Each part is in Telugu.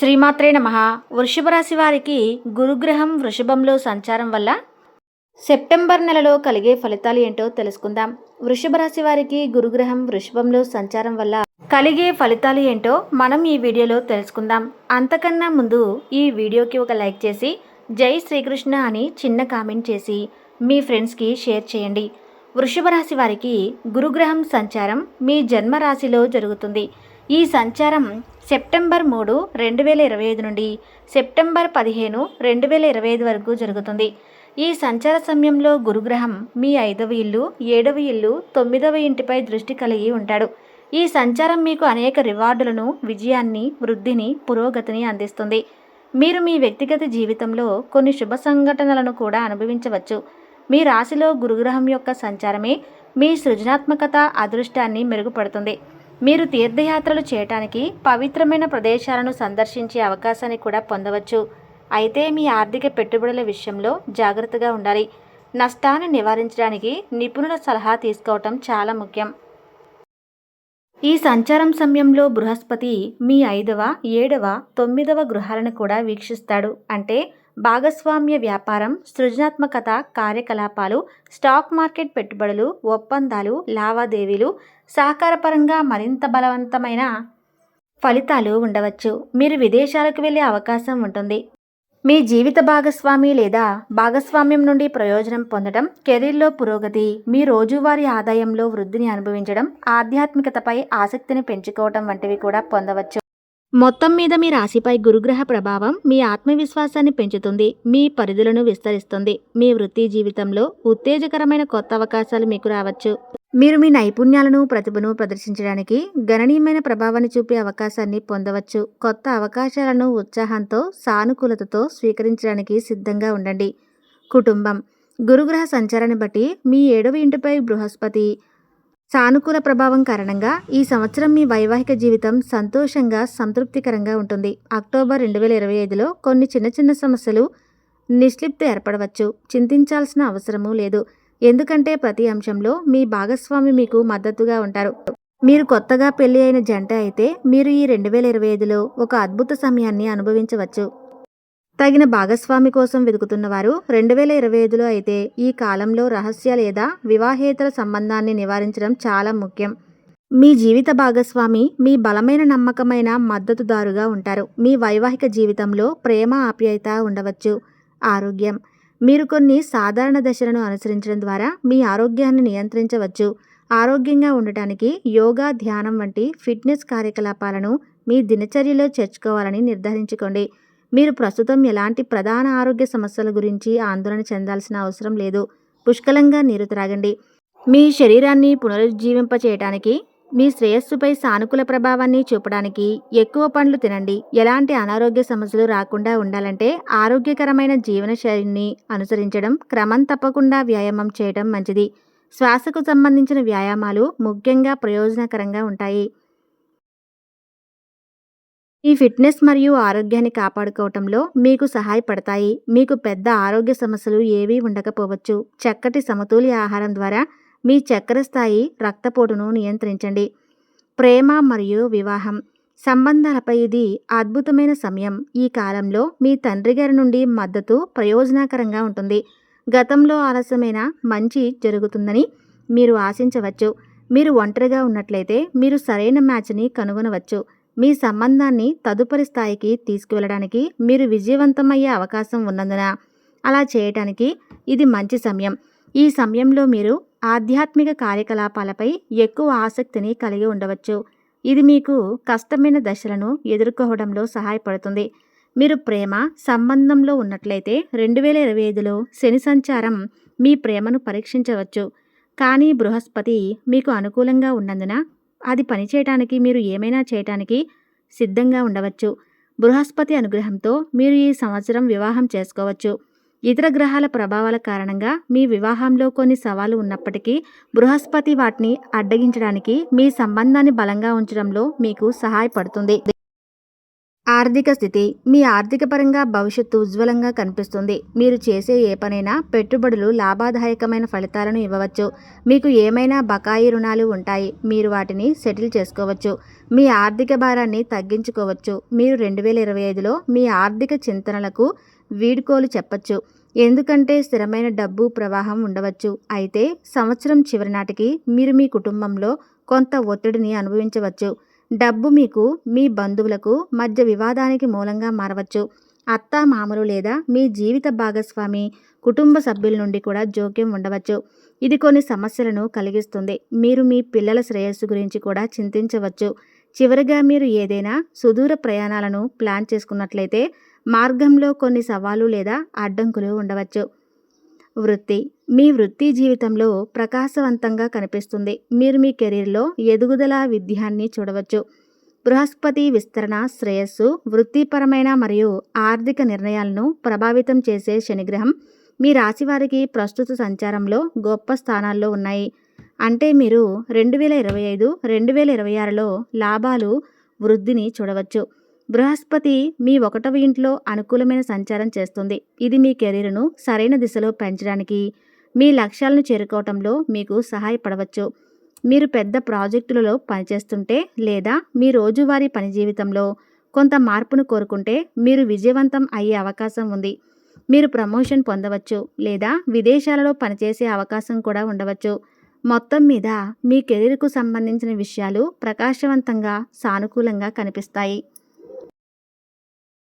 శ్రీమాత్రే నమ. వృషభ రాశి వారికి గురుగ్రహం వృషభంలో సంచారం వల్ల సెప్టెంబర్ నెలలో కలిగే ఫలితాలు ఏంటో తెలుసుకుందాం. వృషభ రాశి వారికి గురుగ్రహం వృషభంలో సంచారం వల్ల కలిగే ఫలితాలు ఏంటో మనం ఈ వీడియోలో తెలుసుకుందాం. అంతకన్నా ముందు ఈ వీడియోకి ఒక లైక్ చేసి జై శ్రీకృష్ణ అని చిన్న కామెంట్ చేసి మీ ఫ్రెండ్స్కి షేర్ చేయండి. వృషభ రాశి వారికి గురుగ్రహం సంచారం మీ జన్మ రాశిలో జరుగుతుంది. ఈ సంచారం సెప్టెంబర్ మూడు రెండు వేల ఇరవై ఐదు నుండి సెప్టెంబర్ పదిహేను రెండు వేల ఇరవై ఐదు వరకు జరుగుతుంది. ఈ సంచార సమయంలో గురుగ్రహం మీ ఐదవ ఇల్లు ఏడవ ఇల్లు తొమ్మిదవ ఇంటిపై దృష్టి కలిగి ఉంటాడు. ఈ సంచారం మీకు అనేక రివార్డులను విజయాన్ని వృద్ధిని పురోగతిని అందిస్తుంది. మీరు మీ వ్యక్తిగత జీవితంలో కొన్ని శుభ సంఘటనలను కూడా అనుభవించవచ్చు. మీ రాశిలో గురుగ్రహం యొక్క సంచారమే మీ సృజనాత్మకత అదృష్టాన్ని మెరుగుపడుతుంది. మీరు తీర్థయాత్రలు చేయటానికి పవిత్రమైన ప్రదేశాలను సందర్శించే అవకాశాన్ని కూడా పొందవచ్చు. అయితే మీ ఆర్థిక పెట్టుబడుల విషయంలో జాగ్రత్తగా ఉండాలి. నష్టాన్ని నివారించడానికి నిపుణుల సలహా తీసుకోవటం చాలా ముఖ్యం. ఈ సంచారం సమయంలో బృహస్పతి మీ ఐదవ ఏడవ తొమ్మిదవ గృహాలను కూడా వీక్షిస్తాడు. అంటే భాగస్వామ్య వ్యాపారం సృజనాత్మకత కార్యకలాపాలు స్టాక్ మార్కెట్ పెట్టుబడులు ఒప్పందాలు లావాదేవీలు సహకారపరంగా మరింత బలవంతమైన ఫలితాలు ఉండవచ్చు. మీరు విదేశాలకు వెళ్ళే అవకాశం ఉంటుంది. మీ జీవిత భాగస్వామి లేదా భాగస్వామ్యం నుండి ప్రయోజనం పొందడం కెరీర్లో పురోగతి మీ రోజువారీ ఆదాయంలో వృద్ధిని అనుభవించడం ఆధ్యాత్మికతపై ఆసక్తిని పెంచుకోవడం వంటివి కూడా పొందవచ్చు. మొత్తం మీద మీ రాశిపై గురుగ్రహ ప్రభావం మీ ఆత్మవిశ్వాసాన్ని పెంచుతుంది మీ పరిధులను విస్తరిస్తుంది మీ వృత్తి జీవితంలో ఉత్తేజకరమైన కొత్త అవకాశాలు మీకు రావచ్చు. మీరు మీ నైపుణ్యాలను ప్రతిభను ప్రదర్శించడానికి గణనీయమైన ప్రభావాన్ని చూపే అవకాశాన్ని పొందవచ్చు. కొత్త అవకాశాలను ఉత్సాహంతో సానుకూలతతో స్వీకరించడానికి సిద్ధంగా ఉండండి. కుటుంబం. గురుగ్రహ సంచారాన్ని బట్టి మీ ఏడవ ఇంటిపై బృహస్పతి. సానుకూల ప్రభావం కారణంగా ఈ సంవత్సరం మీ వైవాహిక జీవితం సంతోషంగా సంతృప్తికరంగా ఉంటుంది. అక్టోబర్ రెండు వేల ఇరవై ఐదులో కొన్ని చిన్న చిన్న సమస్యలు నిష్లిప్త ఏర్పడవచ్చు. చింతించాల్సిన అవసరమూ లేదు. ఎందుకంటే ప్రతి అంశంలో మీ భాగస్వామి మీకు మద్దతుగా ఉంటారు. మీరు కొత్తగా పెళ్ళి అయిన జంట అయితే మీరు ఈ రెండు వేల ఇరవై ఐదులో ఒక అద్భుత సమయాన్ని అనుభవించవచ్చు. తగిన భాగస్వామి కోసం వెతుకుతున్న వారు రెండు వేల ఇరవై ఐదులో అయితే ఈ కాలంలో రహస్య లేదా వివాహేతర సంబంధాన్ని నివారించడం చాలా ముఖ్యం. మీ జీవిత భాగస్వామి మీ బలమైన నమ్మకమైన మద్దతుదారుగా ఉంటారు. మీ వైవాహిక జీవితంలో ప్రేమ ఆప్యాయత ఉండవచ్చు. ఆరోగ్యం. మీరు కొన్ని సాధారణ దశలను అనుసరించడం ద్వారా మీ ఆరోగ్యాన్ని నియంత్రించవచ్చు. ఆరోగ్యంగా ఉండటానికి యోగా ధ్యానం వంటి ఫిట్నెస్ కార్యకలాపాలను మీ దినచర్యలో చేర్చుకోవాలని నిర్ధారించుకోండి. మీరు ప్రస్తుతం ఎలాంటి ప్రధాన ఆరోగ్య సమస్యల గురించి ఆందోళన చెందాల్సిన అవసరం లేదు. పుష్కలంగా నీరు త్రాగండి. మీ శరీరాన్ని పునరుజ్జీవింపచేయటానికి మీ శ్రేయస్సుపై సానుకూల ప్రభావాన్ని చూపడానికి ఎక్కువ పండ్లు తినండి. ఎలాంటి అనారోగ్య సమస్యలు రాకుండా ఉండాలంటే ఆరోగ్యకరమైన జీవనశైలిని అనుసరించడం క్రమం తప్పకుండా వ్యాయామం చేయడం మంచిది. శ్వాసకు సంబంధించిన వ్యాయామాలు ముఖ్యంగా ప్రయోజనకరంగా ఉంటాయి. ఈ ఫిట్నెస్ మరియు ఆరోగ్యాన్ని కాపాడుకోవటంలో మీకు సహాయపడతాయి. మీకు పెద్ద ఆరోగ్య సమస్యలు ఏవీ ఉండకపోవచ్చు. చక్కటి సమతుల్య ఆహారం ద్వారా మీ చక్కెర స్థాయి రక్తపోటును నియంత్రించండి. ప్రేమ మరియు వివాహం. సంబంధాలపై ఇది అద్భుతమైన సమయం. ఈ కాలంలో మీ తండ్రి గారి నుండి మద్దతు ప్రయోజనకరంగా ఉంటుంది. గతంలో ఆలస్యమైన మంచి జరుగుతుందని మీరు ఆశించవచ్చు. మీరు ఒంటరిగా ఉన్నట్లయితే మీరు సరైన మ్యాచ్ని కనుగొనవచ్చు. మీ సంబంధాన్ని తదుపరి స్థాయికి తీసుకువెళ్ళడానికి మీరు విజయవంతమయ్యే అవకాశం ఉన్నందున. అలా చేయటానికి ఇది మంచి సమయం. ఈ సమయంలో మీరు ఆధ్యాత్మిక కార్యకలాపాలపై ఎక్కువ ఆసక్తిని కలిగి ఉండవచ్చు. ఇది మీకు కష్టమైన దశలను ఎదుర్కోవడంలో సహాయపడుతుంది. మీరు ప్రేమ సంబంధంలో ఉన్నట్లయితే రెండు వేల ఇరవై ఐదులో శని సంచారం మీ ప్రేమను పరీక్షించవచ్చు. కానీ బృహస్పతి మీకు అనుకూలంగా ఉన్నందున అది పనిచేయటానికి మీరు ఏమైనా చేయటానికి సిద్ధంగా ఉండవచ్చు. బృహస్పతి అనుగ్రహంతో మీరు ఈ సంవత్సరం వివాహం చేసుకోవచ్చు. ఇతర గ్రహాల ప్రభావాల కారణంగా మీ వివాహంలో కొన్ని సవాలు ఉన్నప్పటికీ బృహస్పతి వాటిని అడ్డగించడానికి మీ సంబంధాన్ని బలంగా ఉంచడంలో మీకు సహాయపడుతుంది. ఆర్థిక స్థితి మీ ఆర్థిక పరంగా భవిష్యత్తు ఉజ్వలంగా కనిపిస్తుంది. మీరు చేసే ఏ పనైనా పెట్టుబడులు లాభదాయకమైన ఫలితాలను ఇవ్వవచ్చు. మీకు ఏమైనా బకాయి రుణాలు ఉంటాయి మీరు వాటిని సెటిల్ చేసుకోవచ్చు. మీ ఆర్థిక భారాన్ని తగ్గించుకోవచ్చు. మీరు రెండు వేల ఇరవై ఐదులో మీ ఆర్థిక చింతనలకు వీడ్కోలు చెప్పచ్చు. ఎందుకంటే స్థిరమైన డబ్బు ప్రవాహం ఉండవచ్చు. అయితే సంవత్సరం చివరి నాటికి మీరు మీ కుటుంబంలో కొంత ఒత్తిడిని అనుభవించవచ్చు. డబ్బు మీకు మీ బంధువులకు మధ్య వివాదానికి మూలంగా మారవచ్చు. అత్త మామలు లేదా మీ జీవిత భాగస్వామి కుటుంబ సభ్యుల నుండి కూడా జోక్యం ఉండవచ్చు. ఇది కొన్ని సమస్యలను కలిగిస్తుంది. మీరు మీ పిల్లల శ్రేయస్సు గురించి కూడా చింతించవచ్చు. చివరిగా మీరు ఏదైనా సుదూర ప్రయాణాలను ప్లాన్ చేసుకున్నట్లయితే మార్గంలో కొన్ని సవాలు లేదా అడ్డంకులు ఉండవచ్చు. వృత్తి. మీ వృత్తి జీవితంలో ప్రకాశవంతంగా కనిపిస్తుంది. మీరు మీ కెరీర్లో ఎదుగుదల విద్యాన్ని చూడవచ్చు. బృహస్పతి విస్తరణ శ్రేయస్సు వృత్తిపరమైన మరియు ఆర్థిక నిర్ణయాలను ప్రభావితం చేసే శనిగ్రహం మీ రాశివారికి ప్రస్తుత సంచారంలో గొప్ప స్థానాల్లో ఉన్నాయి. అంటే మీరు రెండు వేల ఇరవై ఐదు రెండు వేల ఇరవై ఆరులో లాభాలు వృద్ధిని చూడవచ్చు. బృహస్పతి మీ ఒకటవ ఇంట్లో అనుకూలమైన సంచారం చేస్తుంది. ఇది మీ కెరీర్ను సరైన దిశలో పెంచడానికి మీ లక్ష్యాలను చేరుకోవటంలో మీకు సహాయపడవచ్చు. మీరు పెద్ద ప్రాజెక్టులలో పనిచేస్తుంటే లేదా మీ రోజువారీ పని జీవితంలో కొంత మార్పును కోరుకుంటే మీరు విజయవంతం అయ్యే అవకాశం ఉంది. మీరు ప్రమోషన్ పొందవచ్చు లేదా విదేశాలలో పనిచేసే అవకాశం కూడా ఉండవచ్చు. మొత్తం మీద మీ కెరీర్కు సంబంధించిన విషయాలు ప్రకాశవంతంగా సానుకూలంగా కనిపిస్తాయి.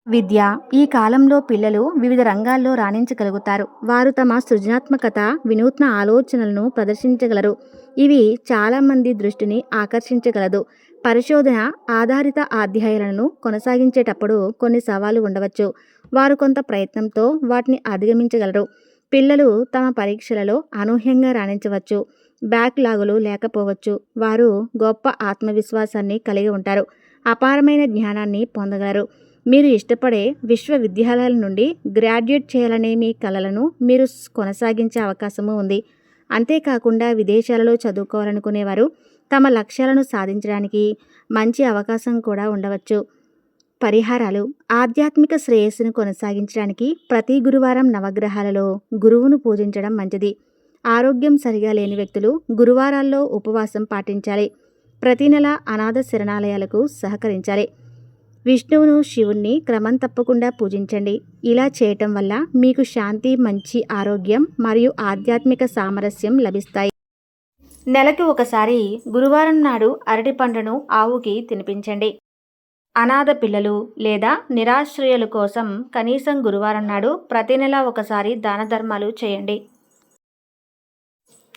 విద్య ఈ కాలంలో పిల్లలు వివిధ రంగాల్లో రాణించగలుగుతారు. వారు తమ సృజనాత్మకత వినూత్న ఆలోచనలను ప్రదర్శించగలరు. ఇవి చాలామంది దృష్టిని ఆకర్షించగలదు. పరిశోధన ఆధారిత అధ్యాయాలను కొనసాగించేటప్పుడు కొన్ని సవాలు ఉండవచ్చు. వారు కొంత ప్రయత్నంతో వాటిని అధిగమించగలరు. పిల్లలు తమ పరీక్షలలో అనూహ్యంగా రాణించవచ్చు. బ్యాక్లాగులు లేకపోవచ్చు. వారు గొప్ప ఆత్మవిశ్వాసాన్ని కలిగి ఉంటారు. అపారమైన జ్ఞానాన్ని పొందగలరు. మీరు ఇష్టపడే విశ్వవిద్యాలయాల నుండి గ్రాడ్యుయేట్ చేయాలనే మీ కలలను మీరు కొనసాగించే అవకాశము ఉంది. అంతేకాకుండా విదేశాలలో చదువుకోవాలనుకునేవారు తమ లక్ష్యాలను సాధించడానికి మంచి అవకాశం కూడా ఉండవచ్చు. పరిహారాలు ఆధ్యాత్మిక శ్రేయస్సును కొనసాగించడానికి ప్రతి గురువారం నవగ్రహాలలో గురువును పూజించడం మంచిది. ఆరోగ్యం సరిగా లేని వ్యక్తులు గురువారాల్లో ఉపవాసం పాటించాలి. ప్రతి నెల అనాథ శరణాలయాలకు సహకరించాలి. విష్ణువును శివుణ్ణి క్రమం తప్పకుండా పూజించండి. ఇలా చేయటం వల్ల మీకు శాంతి మంచి ఆరోగ్యం మరియు ఆధ్యాత్మిక సామరస్యం లభిస్తాయి. నెలకు ఒకసారి గురువారం నాడు అరటి పండును ఆవుకి తినిపించండి. అనాథ పిల్లలు లేదా నిరాశ్రయుల కోసం కనీసం గురువారం నాడు ప్రతి నెల ఒకసారి దాన ధర్మాలు చేయండి.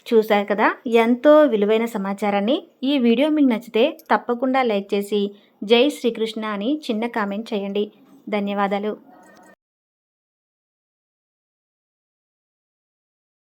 చూశారు కదా? ఎంతో విలువైన సమాచారాన్ని ఈ వీడియో మీకు నచ్చితే తప్పకుండా లైక్ చేసి జై శ్రీకృష్ణ అని చిన్న కామెంట్ చేయండి. ధన్యవాదాలు.